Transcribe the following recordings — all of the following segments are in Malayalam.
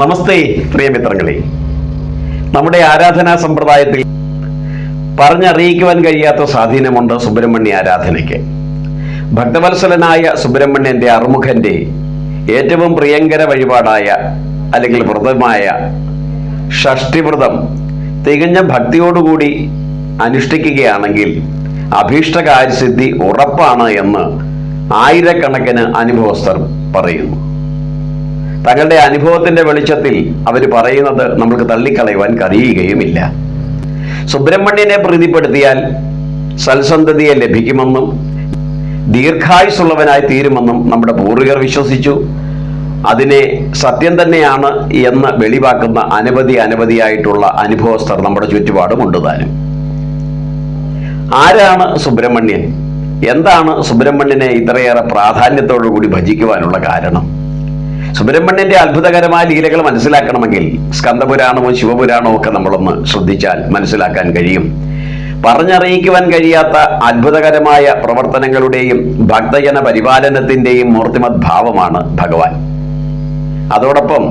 നമസ്തേ പ്രിയമിത്രങ്ങളെ നമ്മുടെ ആരാധനാ സമ്പ്രദായത്തിൽ പറഞ്ഞറിയിക്കുവാൻ കഴിയാത്ത സ്വാധീനമുണ്ട് സുബ്രഹ്മണ്യ ആരാധനയ്ക്ക്. ഭക്തവത്സലനായ സുബ്രഹ്മണ്യന്റെ അറുമുഖന്റെ ഏറ്റവും പ്രിയങ്കര വഴിപാടായ അല്ലെങ്കിൽ വ്രതമായ ഷഷ്ടിവ്രതം തികഞ്ഞ ഭക്തിയോടുകൂടി അനുഷ്ഠിക്കുകയാണെങ്കിൽ അഭീഷ്ടകാര്യസിദ്ധി ഉറപ്പാണ് എന്ന് ആയിരക്കണക്കിന് അനുഭവസ്ഥർ പറയുന്നു. തങ്ങളുടെ അനുഭവത്തിന്റെ വെളിച്ചത്തിൽ അവർ പറയുന്നത് നമുക്ക് തള്ളിക്കളയുവാൻ കഴിയുകയുമില്ല സുബ്രഹ്മണ്യനെ പ്രീതിപ്പെടുത്തിയാൽ സൽസന്തതിയെ ലഭിക്കുമെന്നും ദീർഘായുസുള്ളവനായി തീരുമെന്നും നമ്മുടെ പൂർവികർ വിശ്വസിച്ചു. അതിനെ സത്യം തന്നെയാണ് എന്ന് വെളിവാക്കുന്ന അനവധി അനവധിയായിട്ടുള്ള അനുഭവസ്ഥർ നമ്മുടെ ചുറ്റുപാടുമുണ്ട് താനും. ആരാണ് സുബ്രഹ്മണ്യൻ? എന്താണ് സുബ്രഹ്മണ്യനെ ഇത്രയേറെ പ്രാധാന്യത്തോടു കൂടി ഭജിക്കുവാനുള്ള കാരണം? സുബ്രഹ്മണ്യന്റെ അത്ഭുതകരമായ ലീലകൾ മനസ്സിലാക്കണമെങ്കിൽ സ്കന്ദപുരാണവും ശിവപുരാണവും ഒക്കെ നമ്മളൊന്ന് ശ്രദ്ധിച്ചാൽ മനസ്സിലാക്കാൻ കഴിയും. പറഞ്ഞറിയിക്കുവാൻ കഴിയാത്ത അത്ഭുതകരമായ പ്രവർത്തനങ്ങളുടെയും ഭക്തജന പരിപാലനത്തിന്റെയും മൂർത്തിമത് ഭാവമാണ് ഭഗവാൻ. അതോടൊപ്പം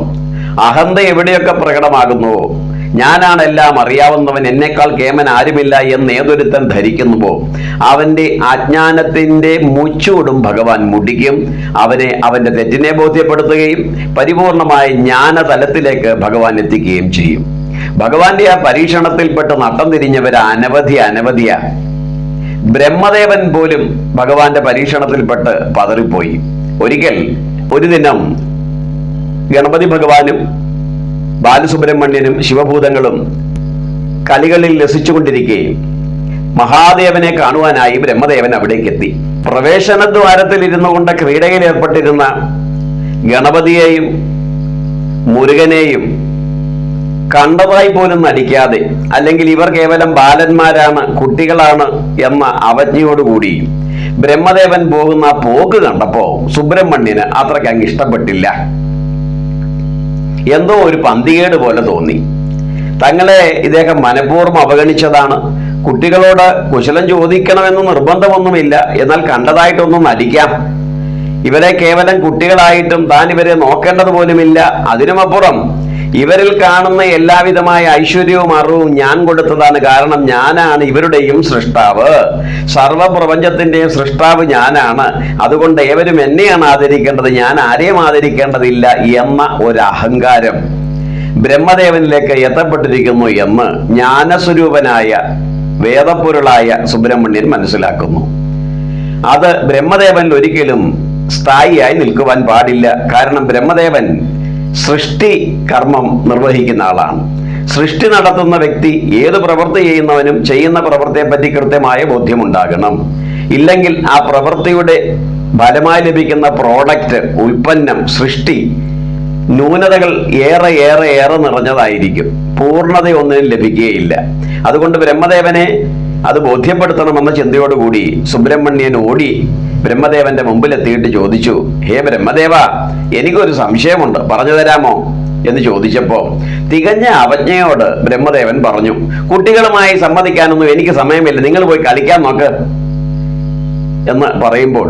അഹന്ത എവിടെയൊക്കെ പ്രകടമാകുന്നുവോ ഞാനാണ് എല്ലാം അറിയാവുന്നവൻ. എന്നേക്കാൾ കേമൻ ആരുമില്ല എന്ന് ഏതൊരുത്തൻ ധരിക്കുന്നുവോ? അവന്റെ അജ്ഞാനത്തിന്റെ മുച്ചൂടും ഭഗവാൻ മുടിക്കും. അവനെ അവന്റെ തെറ്റിനെ ബോധ്യപ്പെടുത്തുകയും പരിപൂർണമായ ജ്ഞാനതലത്തിലേക്ക് ഭഗവാൻ എത്തിക്കുകയും ചെയ്യും. ഭഗവാന്റെ ആ പരീക്ഷണത്തിൽപ്പെട്ട് നട്ടം തിരിഞ്ഞവർ അനവധി അനവധിയ. ബ്രഹ്മദേവൻ പോലും ഭഗവാന്റെ പരീക്ഷണത്തിൽപ്പെട്ട് പതറിപ്പോയി. ഒരിക്കൽ ഒരു ദിനം ഗണപതി ഭഗവാനും ബാലസുബ്രഹ്മണ്യനും ശിവഭൂതങ്ങളും കളികളിൽ രസിച്ചുകൊണ്ടിരിക്കുകയും മഹാദേവനെ കാണുവാനായി ബ്രഹ്മദേവൻ അവിടേക്ക് എത്തി പ്രവേശന ദ്വാരത്തിൽ ഇരുന്നു കൊണ്ട് ക്രീഡയിൽ ഏർപ്പെട്ടിരുന്ന ഗണപതിയെയും മുരുകനെയും കണ്ടതായി പോലും നടിക്കാതെ അല്ലെങ്കിൽ ഇവർ കേവലം ബാലന്മാരാണ് കുട്ടികളാണ് എന്ന അവജ്ഞയോടുകൂടി ബ്രഹ്മദേവൻ പോകുന്ന പോക്ക് കണ്ടപ്പോ സുബ്രഹ്മണ്യന് അത്രയ്ക്ക് അങ്ങ് ഇഷ്ടപ്പെട്ടില്ല. എന്തോ ഒരു പന്തികേട് പോലെ തോന്നി. തങ്ങളെ ഇദ്ദേഹം മനഃപൂർവം അവഗണിച്ചതാണ്. കുട്ടികളോട് കുശലം ചോദിക്കണമെന്ന് നിർബന്ധമൊന്നുമില്ല. എന്നാൽ കണ്ടതായിട്ടൊന്നും നടിക്കാം. ഇവരെ കേവലം കുട്ടികളായിട്ടും താൻ ഇവരെ നോക്കേണ്ടത് പോലുമില്ല. അതിനുമപ്പുറം ഇവരിൽ കാണുന്ന എല്ലാവിധമായ ഐശ്വര്യവും അറിവും ഞാൻ കൊടുത്തതാണ് കാരണം ഞാനാണ് ഇവരുടെയും സൃഷ്ടാവ്. സർവപ്രപഞ്ചത്തിന്റെയും സൃഷ്ടാവ് ഞാനാണ്. അതുകൊണ്ട് ഏവരും എന്നെയാണ് ആദരിക്കേണ്ടത് ഞാൻ ആരെയും ആദരിക്കേണ്ടതില്ല എന്ന ഒരു അഹങ്കാരം ബ്രഹ്മദേവനിലേക്ക് എത്തപ്പെട്ടിരിക്കുന്നു എന്ന് ജ്ഞാനസ്വരൂപനായ വേദപ്പൊരുളായ സുബ്രഹ്മണ്യൻ മനസ്സിലാക്കുന്നു. അത് ബ്രഹ്മദേവനിൽ ഒരിക്കലും സ്ഥായിയായി നിൽക്കുവാൻ പാടില്ല. കാരണം ബ്രഹ്മദേവൻ സൃഷ്ടി കർമ്മം നിർവഹിക്കുന്ന ആളാണ്. സൃഷ്ടി നടത്തുന്ന വ്യക്തി ഏത് പ്രവൃത്തി ചെയ്യുന്നവനും ചെയ്യുന്ന പ്രവൃത്തിയെ പറ്റി കൃത്യമായ ബോധ്യമുണ്ടാകണം. ഇല്ലെങ്കിൽ ആ പ്രവൃത്തിയുടെ ഫലമായി ലഭിക്കുന്ന പ്രോഡക്റ്റ് ഉൽപ്പന്നം സൃഷ്ടി ന്യൂനതകൾ ഏറെ ഏറെ ഏറെ നിറഞ്ഞതായിരിക്കും. പൂർണതയൊന്നും ലഭിക്കുകയില്ല. അതുകൊണ്ട് ബ്രഹ്മദേവനെ അത് ബോധ്യപ്പെടുത്തണമെന്ന ചിന്തയോടുകൂടി സുബ്രഹ്മണ്യൻ ഓടി ബ്രഹ്മദേവന്റെ മുമ്പിലെത്തിയിട്ട് ചോദിച്ചു ഹേ ബ്രഹ്മദേവ എനിക്കൊരു സംശയമുണ്ട് പറഞ്ഞു തരാമോ? എന്ന് ചോദിച്ചപ്പോൾ തികഞ്ഞ അവജ്ഞയോട് ബ്രഹ്മദേവൻ പറഞ്ഞു കുട്ടികളുമായി സമ്മതിക്കാനൊന്നും എനിക്ക് സമയമില്ല നിങ്ങൾ പോയി കളിക്കാൻ നോക്ക് എന്ന് പറയുമ്പോൾ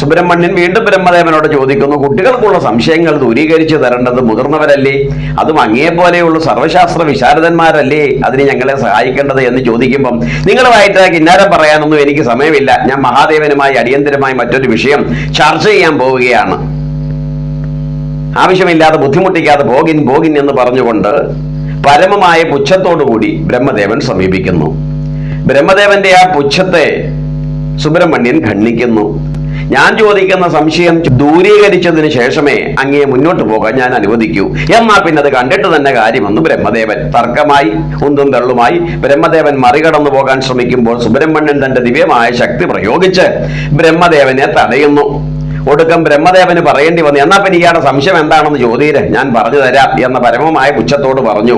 സുബ്രഹ്മണ്യൻ വീണ്ടും ബ്രഹ്മദേവനോട് ചോദിക്കുന്നു കുട്ടികൾക്കുള്ള സംശയങ്ങൾ ദൂരീകരിച്ചു തരേണ്ടത് മുതിർന്നവരല്ലേ? അതും അങ്ങേ പോലെയുള്ള സർവശാസ്ത്ര വിശാരദന്മാരല്ലേ? അതിന് ഞങ്ങളെ സഹായിക്കേണ്ടത്? എന്ന് ചോദിക്കുമ്പം നിങ്ങളുമായിട്ട് കിന്നാരം പറയാനൊന്നും എനിക്ക് സമയമില്ല. ഞാൻ മഹാദേവനുമായി അടിയന്തരമായി മറ്റൊരു വിഷയം ചർച്ച ചെയ്യാൻ പോവുകയാണ്. ആവശ്യമില്ലാതെ ബുദ്ധിമുട്ടിക്കാതെ പോകിൻ പോകിൻ എന്ന് പറഞ്ഞുകൊണ്ട് പരമമായ പുച്ഛത്തോടുകൂടി ബ്രഹ്മദേവൻ സമീപിക്കുന്നു. ബ്രഹ്മദേവന്റെ ആ പുച്ഛത്തെ സുബ്രഹ്മണ്യൻ ഖണ്ഡിക്കുന്നു. ഞാൻ ചോദിക്കുന്ന സംശയം ദൂരീകരിച്ചതിന് ശേഷമേ അങ്ങേ മുന്നോട്ട് പോകാൻ ഞാൻ അനുവദിക്കൂ. എന്നാ പിന്നെ അത് കണ്ടിട്ട് തന്നെ കാര്യമെന്ന് ബ്രഹ്മദേവൻ തർക്കമായി ഉന്തും തള്ളുമായി ബ്രഹ്മദേവൻ മറികടന്നു പോകാൻ ശ്രമിക്കുമ്പോൾ സുബ്രഹ്മണ്യൻ തന്റെ ദിവ്യമായ ശക്തി പ്രയോഗിച്ച് ബ്രഹ്മദേവനെ തടയുന്നു. ഒടുക്കം ബ്രഹ്മദേവന് പറയേണ്ടി വന്നു എന്നാ പിന്നെ ഇയാളുടെ സംശയം എന്താണെന്ന് ചോദ്യര് ഞാൻ പറഞ്ഞു തരാം എന്ന പരമമായ പുച്ഛത്തോട് പറഞ്ഞു.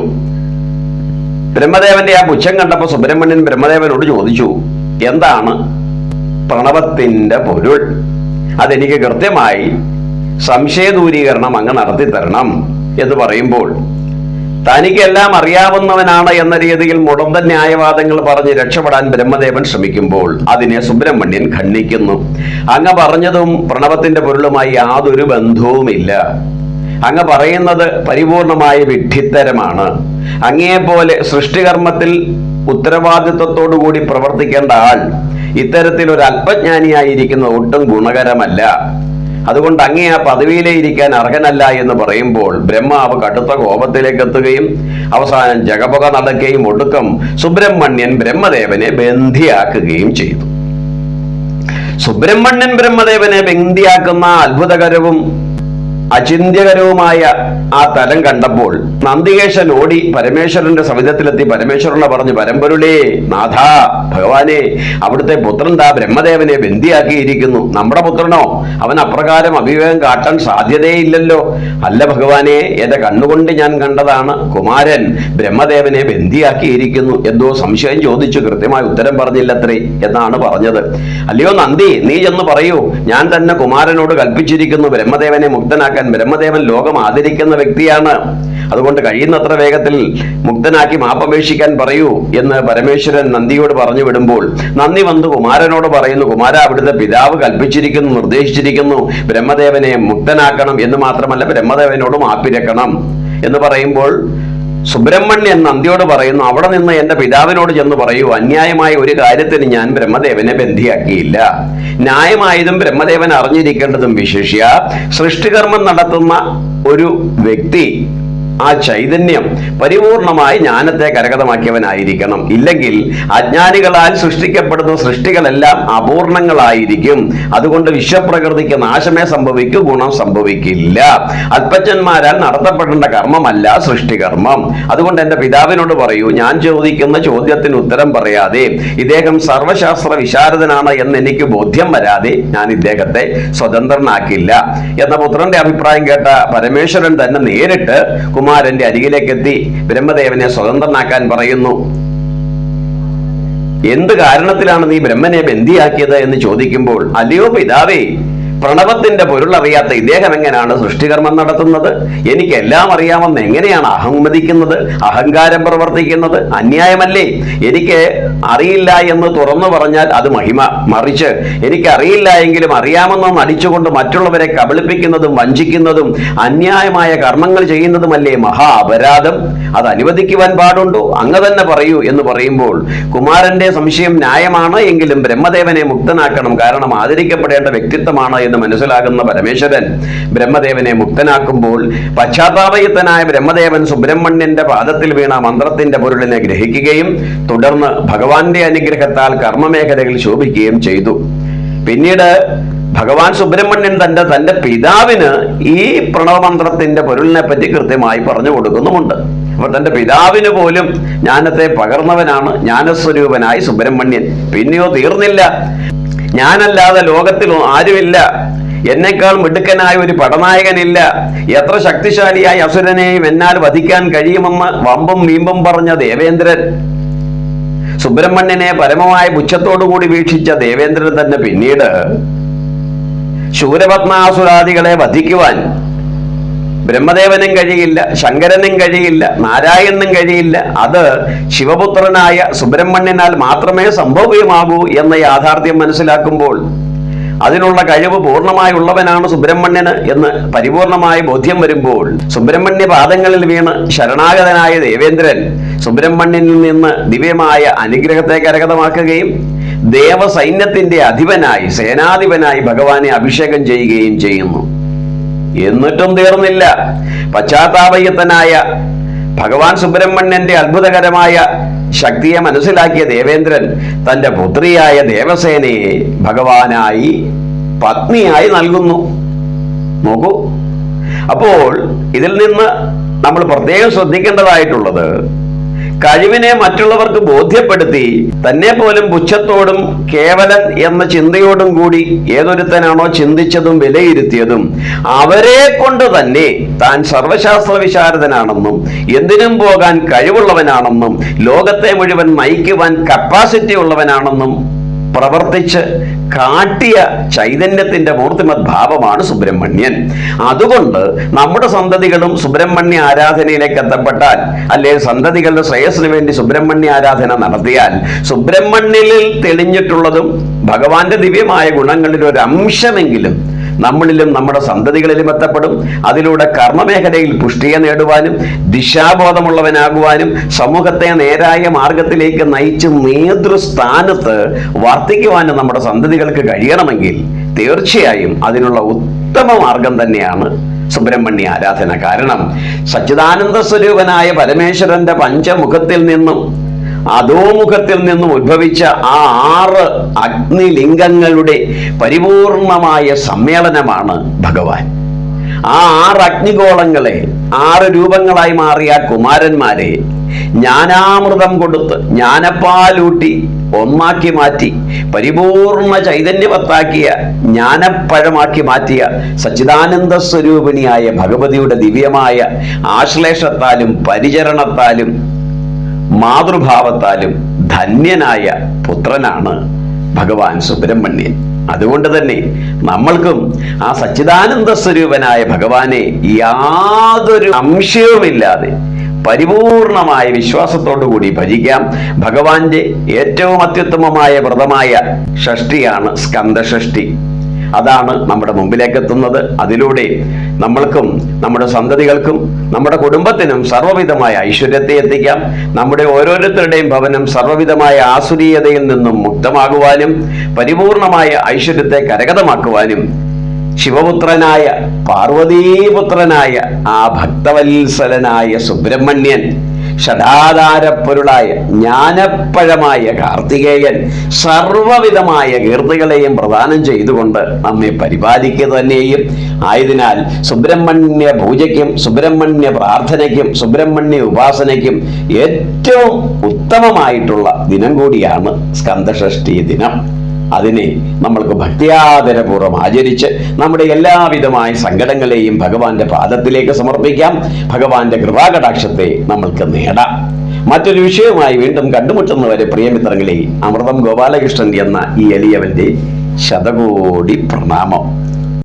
ബ്രഹ്മദേവന്റെ ആ പുച്ഛം കണ്ടപ്പോൾ സുബ്രഹ്മണ്യൻ ബ്രഹ്മദേവനോട് ചോദിച്ചു എന്താണ്? പ്രണവത്തിന്റെ പൊരുൾ. അതെനിക്ക് കൃത്യമായി സംശയദൂരീകരണം അങ്ങ് നടത്തി തരണം എന്ന് പറയുമ്പോൾ തനിക്കെല്ലാം അറിയാവുന്നവനാണ് എന്ന രീതിയിൽ മുടന്ത ന്യായവാദങ്ങൾ പറഞ്ഞ് രക്ഷപ്പെടാൻ ബ്രഹ്മദേവൻ ശ്രമിക്കുമ്പോൾ അതിനെ സുബ്രഹ്മണ്യൻ ഖണ്ഡിക്കുന്നു. അങ്ങ് പറഞ്ഞതും പ്രണവത്തിന്റെ പൊരുളുമായി യാതൊരു ബന്ധവുമില്ല. അങ്ങ് പറയുന്നത് പരിപൂർണമായ വിഡ്ഢിത്തരമാണ്. അങ്ങേപോലെ സൃഷ്ടികർമ്മത്തിൽ ഉത്തരവാദിത്വത്തോടു കൂടി പ്രവർത്തിക്കേണ്ട ആൾ ഇത്തരത്തിൽ ഒരു അല്പജ്ഞാനിയായിരിക്കുന്ന ഒട്ടും ഗുണകരമല്ല. അതുകൊണ്ട് അങ്ങേ ആ പദവിയിലേ ഇരിക്കാൻ അർഹനല്ല എന്ന് പറയുമ്പോൾ ബ്രഹ്മാവ് കടുത്ത കോപത്തിലേക്ക് എത്തുകയും അവസാനം ജഗപുക നടക്കുകയും ഒടുക്കം സുബ്രഹ്മണ്യൻ ബ്രഹ്മദേവനെ ബന്ധിയാക്കുകയും ചെയ്തു. സുബ്രഹ്മണ്യൻ ബ്രഹ്മദേവനെ ബന്ധിയാക്കുന്ന അത്ഭുതകരവും അചിന്ത്യകരവുമായ ആ തലം കണ്ടപ്പോൾ നന്ദികേശൻ ഓടി പരമേശ്വരന്റെ സവിധത്തിലെത്തി. പരമേശ്വരനെ പറഞ്ഞു പരമ്പരുളേ നാഥ ഭഗവാനെ അവിടുത്തെ പുത്രൻ താ ബ്രഹ്മദേവനെ ബന്ധിയാക്കിയിരിക്കുന്നു നമ്മുടെ പുത്രനോ അവൻ അപ്രകാരം അഭിവേകം കാട്ടാൻ സാധ്യതയില്ലല്ലോ. അല്ല ഭഗവാനെ എന്റെ കണ്ണുകൊണ്ട് ഞാൻ കണ്ടതാണ് കുമാരൻ ബ്രഹ്മദേവനെ ബന്ധിയാക്കിയിരിക്കുന്നു എന്തോ സംശയം ചോദിച്ചു കൃത്യമായ ഉത്തരം പറഞ്ഞില്ലത്രേ എന്നാണ് പറഞ്ഞത്. അല്ലയോ നന്ദി നീ ചെന്ന് പറയൂ. ഞാൻ തന്നെ കുമാരനോട് കൽപ്പിച്ചിരിക്കുന്നു. ബ്രഹ്മദേവനെ മുക്തനാക്കാൻ ബ്രഹ്മദേവൻ ലോകം ആദരിക്കുന്ന വ്യക്തിയാണ്. അതുകൊണ്ട് കഴിയുന്നത്ര വേഗത്തിൽ മുക്തനാക്കി മാപ്പപേക്ഷിക്കാൻ പറയൂ എന്ന് പരമേശ്വരൻ നന്ദിയോട് പറഞ്ഞു വിടുമ്പോൾ നന്ദി വന്ന് കുമാരനോട് പറയുന്നു കുമാര അവിടുത്തെ പിതാവ് കൽപ്പിച്ചിരിക്കുന്നു നിർദ്ദേശിച്ചിരിക്കുന്നു. ബ്രഹ്മദേവനെ മുക്തനാക്കണം എന്ന് മാത്രമല്ല ബ്രഹ്മദേവനോട് മാപ്പിരക്കണം. എന്ന് പറയുമ്പോൾ സുബ്രഹ്മണ്യൻ നന്ദിയോട് പറയുന്നു അവിടെ നിന്ന് എന്റെ പിതാവിനോട് ചെന്ന് പറയൂ അന്യായമായ ഒരു കാര്യത്തിന് ഞാൻ ബ്രഹ്മദേവനെ ബന്ധിയാക്കിയില്ല. ന്യായമായതും ബ്രഹ്മദേവൻ അറിഞ്ഞിരിക്കേണ്ടതും വിശേഷ്യ സൃഷ്ടികർമ്മം നടത്തുന്ന ഒരു വ്യക്തി ആ ചൈതന്യം പരിപൂർണമായി ജ്ഞാനത്തെ കരകതമാക്കിയവനായിരിക്കണം ഇല്ലെങ്കിൽ അജ്ഞാനികളാൽ സൃഷ്ടിക്കപ്പെടുന്ന സൃഷ്ടികളെല്ലാം അപൂർണങ്ങളായിരിക്കും. അതുകൊണ്ട് വിശ്വപ്രകൃതിക്ക് നാശമേ സംഭവിക്കൂ ഗുണം സംഭവിക്കില്ല. അല്പച്ചന്മാരാൽ നടത്തപ്പെടേണ്ട കർമ്മമല്ല സൃഷ്ടികർമ്മം. അതുകൊണ്ട് എന്റെ പിതാവിനോട് പറയൂ ഞാൻ ചോദിക്കുന്ന ചോദ്യത്തിന് ഉത്തരം പറയാതെ ഇദ്ദേഹം സർവശാസ്ത്ര വിശാരദനാണ് എന്ന് എനിക്ക് ബോധ്യം വരാതെ ഞാൻ ഇദ്ദേഹത്തെ സ്വതന്ത്രനാക്കില്ല. എന്ന പുത്രന്റെ അഭിപ്രായം കേട്ട പരമേശ്വരൻ തന്നെ നേരിട്ട് കുമാരന്റെ അരികിലേക്ക് എത്തി ബ്രഹ്മദേവനെ സ്വതന്ത്രനാക്കാൻ പറയുന്നു. എന്ത് കാരണത്തിലാണ് നീ ബ്രഹ്മനെ ബന്ധിയാക്കിയത് എന്ന് ചോദിക്കുമ്പോൾ അല്ലയോ പിതാവേ പ്രണവത്തിന്റെ പൊരുളറിയാത്ത ഇദ്ദേഹം എങ്ങനെയാണ് സൃഷ്ടികർമ്മം നടത്തുന്നത്? എനിക്ക് എല്ലാം അറിയാമെന്ന് എങ്ങനെയാണ് അഹമ്മതിക്കുന്നത് അഹങ്കാരം പ്രവർത്തിക്കുന്നത്? അന്യായമല്ലേ? എനിക്ക് അറിയില്ല എന്ന് തുറന്നു പറഞ്ഞാൽ അത് മഹിമ. മറിച്ച് എനിക്ക് അറിയില്ല എങ്കിലും അറിയാമെന്ന് നടിച്ചുകൊണ്ട് മറ്റുള്ളവരെ കബളിപ്പിക്കുന്നതും വഞ്ചിക്കുന്നതും അന്യായമായ കർമ്മങ്ങൾ ചെയ്യുന്നതുമല്ലേ മഹാ അപരാധം? അത് അനുവദിക്കുവാൻ പാടുണ്ടോ? അങ്ങ് തന്നെ പറയൂ എന്ന് പറയുമ്പോൾ കുമാരന്റെ സംശയം ന്യായമാണ് എങ്കിലും ബ്രഹ്മദേവനെ മുക്തനാക്കണം കാരണം ആദരിക്കപ്പെടേണ്ട വ്യക്തിത്വമാണ് എന്ന് മനസ്സിലാകുന്ന പരമേശ്വരൻ ബ്രഹ്മദേവനെ മുക്തനാക്കുമ്പോൾ പശ്ചാത്താപയുക്തനായ ബ്രഹ്മദേവൻ സുബ്രഹ്മണ്യന്റെ പാദത്തിൽ വീണ മന്ത്രത്തിന്റെ പൊരുളിനെ ഗ്രഹിക്കുകയും തുടർന്ന് ഭഗവാന്റെ അനുഗ്രഹത്താൽ കർമ്മമേഖലകൾ ശോഭിക്കുകയും ചെയ്തു. പിന്നീട് ഭഗവാൻ സുബ്രഹ്മണ്യൻ തന്റെ തന്റെ പിതാവിന് ഈ പ്രണവമന്ത്രത്തിന്റെ പൊരുളിനെ പറ്റി കൃത്യമായി പറഞ്ഞു കൊടുക്കുന്നുമുണ്ട്. അപ്പൊ തന്റെ പിതാവിന് പോലും ജ്ഞാനത്തെ പകർന്നവനാണ് ജ്ഞാനസ്വരൂപനായി സുബ്രഹ്മണ്യൻ. പിന്നെയോ തീർന്നില്ല. ഞാനല്ലാതെ ലോകത്തിൽ ആരുമില്ല. എന്നെക്കാൾ മിടുക്കനായ ഒരു പടനായകനില്ല. എത്ര ശക്തിശാലിയായ അസുരനെയും എന്നാൽ വധിക്കാൻ കഴിയുമെന്ന് വമ്പും വീമ്പും പറഞ്ഞ ദേവേന്ദ്രൻ. സുബ്രഹ്മണ്യനെ പരമമായ പുച്ഛത്തോടുകൂടി വീക്ഷിച്ച ദേവേന്ദ്രൻ തന്നെ പിന്നീട് ശൂരപത്മാസുരാദികളെ വധിക്കുവാൻ ബ്രഹ്മദേവനും കഴിയില്ല ശങ്കരനും കഴിയില്ല നാരായണനും കഴിയില്ല. അത് ശിവപുത്രനായ സുബ്രഹ്മണ്യനാൽ മാത്രമേ സംഭവ്യമാകൂ എന്ന യാഥാർത്ഥ്യം മനസ്സിലാക്കുമ്പോൾ അതിനുള്ള കഴിവ് പൂർണമായി ഉള്ളവനാണ് സുബ്രഹ്മണ്യന് എന്ന് പരിപൂർണമായ ബോധ്യം വരുമ്പോൾ സുബ്രഹ്മണ്യ പാദങ്ങളിൽ വീണ് ശരണാഗതനായ ദേവേന്ദ്രൻ സുബ്രഹ്മണ്യനിൽ നിന്ന് ദിവ്യമായ അനുഗ്രഹത്തെ കരകതമാക്കുകയും ദേവസൈന്യത്തിന്റെ അധിപനായി സേനാധിപനായി ഭഗവാനെ അഭിഷേകം ചെയ്യുകയും ചെയ്യുന്നു. എന്നിട്ടും തീർന്നില്ല. പശ്ചാത്താപയുക്തനായ ഭഗവാൻ സുബ്രഹ്മണ്യന്റെ അത്ഭുതകരമായ ശക്തിയെ മനസ്സിലാക്കിയ ദേവേന്ദ്രൻ തന്റെ പുത്രിയായ ദേവസേനയെ ഭഗവാനായി പത്നിയായി നൽകുന്നു. നോക്കൂ. അപ്പോൾ ഇതിൽ നിന്ന് നമ്മൾ പ്രത്യേകം ശ്രദ്ധിക്കേണ്ടതായിട്ടുള്ളത് കഴിവിനെ മറ്റുള്ളവർക്ക് ബോധ്യപ്പെടുത്തി തന്നെ പോലും പുച്ഛത്തോടും കേവലൻ എന്ന ചിന്തയോടും കൂടി ഏതൊരുത്തനാണോ ചിന്തിച്ചതും വിലയിരുത്തിയതും അവരെ കൊണ്ട് തന്നെ താൻ സർവശാസ്ത്ര വിശാരദനാണെന്നും എന്തിനും പോകാൻ കഴിവുള്ളവനാണെന്നും ലോകത്തെ മുഴുവൻ നയിക്കുവാൻ കപ്പാസിറ്റി ഉള്ളവനാണെന്നും പ്രവർത്തിച്ച് കാട്ടിയ ചൈതന്യത്തിന്റെ മൂർത്തിമത് ഭാവമാണ് സുബ്രഹ്മണ്യൻ. അതുകൊണ്ട് നമ്മുടെ സന്തതികളും സുബ്രഹ്മണ്യ ആരാധനയിലേക്ക് എത്തപ്പെട്ടാൽ അല്ലെ സന്തതികളുടെ ശ്രേയസ്സിന് വേണ്ടി സുബ്രഹ്മണ്യ ആരാധന നടത്തിയാൽ സുബ്രഹ്മണ്യനിൽ തെളിഞ്ഞിട്ടുള്ളതും ഭഗവാന്റെ ദിവ്യമായ ഗുണങ്ങളിൽ ഒരു അംശമെങ്കിലും നമ്മളിലും നമ്മുടെ സന്തതികളിലും എത്തപ്പെടും. അതിലൂടെ കർമ്മമേഖലയിൽ പുഷ്ടിയെ നേടുവാനും ദിശാബോധമുള്ളവനാകുവാനും സമൂഹത്തെ നേരായ മാർഗത്തിലേക്ക് നയിച്ച് നേതൃസ്ഥാനത്ത് വർത്തിക്കുവാനും നമ്മുടെ സന്തതികൾക്ക് കഴിയണമെങ്കിൽ തീർച്ചയായും അതിനുള്ള ഉത്തമ മാർഗം തന്നെയാണ് സുബ്രഹ്മണ്യ ആരാധന. കാരണം സച്ചിദാനന്ദ സ്വരൂപനായ പരമേശ്വരന്റെ പഞ്ചമുഖത്തിൽ നിന്നും അധോമുഖത്തിൽ നിന്നും ഉദ്ഭവിച്ച ആ ആറ് അഗ്നിലിംഗങ്ങളുടെ പരിപൂർണമായ സമ്മേളനമാണ് ഭഗവാൻ. ആ ആറ് അഗ്നിഗോളങ്ങളെ ആറ് രൂപങ്ങളായി മാറിയ കുമാരന്മാരെ ജ്ഞാനാമൃതം കൊടുത്ത് ജ്ഞാനപ്പാലൂട്ടി ഒന്നാക്കി മാറ്റി പരിപൂർണ ചൈതന്യവത്താക്കിയ ജ്ഞാനപ്പഴമാക്കി മാറ്റിയ സച്ചിദാനന്ദ സ്വരൂപിണിയായ ഭഗവതിയുടെ ദിവ്യമായ ആശ്ലേഷത്താലും പരിചരണത്താലും മാതൃഭാവത്താലും ധന്യനായ പുത്രനാണ് ഭഗവാൻ സുബ്രഹ്മണ്യൻ. അതുകൊണ്ട് തന്നെ നമ്മൾക്കും ആ സച്ചിദാനന്ദ സ്വരൂപനായ ഭഗവാനെ യാതൊരു സംശയവുമില്ലാതെ പരിപൂർണമായ വിശ്വാസത്തോടു കൂടി ഭജിക്കാം. ഭഗവാന്റെ ഏറ്റവും അത്യുത്തമമായ വ്രതമായ ഷഷ്ടിയാണ് സ്കന്ദഷഷ്ടി അതാണ് നമ്മുടെ മുമ്പിലേക്ക് എത്തുന്നത് അതിലൂടെ നമ്മൾക്കും നമ്മുടെ സന്തതികൾക്കും നമ്മുടെ കുടുംബത്തിനും സർവവിധമായ ഐശ്വര്യത്തെ എത്തിക്കാം. നമ്മുടെ ഓരോരുത്തരുടെയും ഭവനം സർവവിധമായ ആസുരീയതയിൽ നിന്നും മുക്തമാകുവാനും പരിപൂർണമായ ഐശ്വര്യത്തെ കരഗതമാക്കുവാനും ശിവപുത്രനായ പാർവതീപുത്രനായ ആ ഭക്തവത്സലനായ സുബ്രഹ്മണ്യൻ ഷടാധാരപ്പൊരുളായ ജ്ഞാനപ്പഴമായ കാർത്തികേയൻ സർവവിധമായ കീർത്തികളെയും പ്രദാനം ചെയ്തുകൊണ്ട് നമ്മെ പരിപാലിക്കുക തന്നെയും. ആയതിനാൽ സുബ്രഹ്മണ്യ പൂജയ്ക്കും സുബ്രഹ്മണ്യ പ്രാർത്ഥനയ്ക്കും സുബ്രഹ്മണ്യ ഉപാസനയ്ക്കും ഏറ്റവും ഉത്തമമായിട്ടുള്ള ദിനം കൂടിയാണ് സ്കന്ധഷ്ഠി ദിനം. അതിനെ നമ്മൾക്ക് ഭക്തിയാദരപൂർവം ആചരിച്ച് നമ്മുടെ എല്ലാവിധമായ സങ്കടങ്ങളെയും ഭഗവാന്റെ പാദത്തിലേക്ക് സമർപ്പിക്കാം. ഭഗവാന്റെ കൃപാകടാക്ഷത്തെ നമ്മൾക്ക് നേടാം. മറ്റൊരു വിഷയവുമായി വീണ്ടും കണ്ടുമുട്ടുന്നവരെ പ്രിയമിത്രങ്ങളെ അമൃതം ഗോപാലകൃഷ്ണൻ എന്ന ഈ എലിയവന്റെ ശതകോടി പ്രണാമം.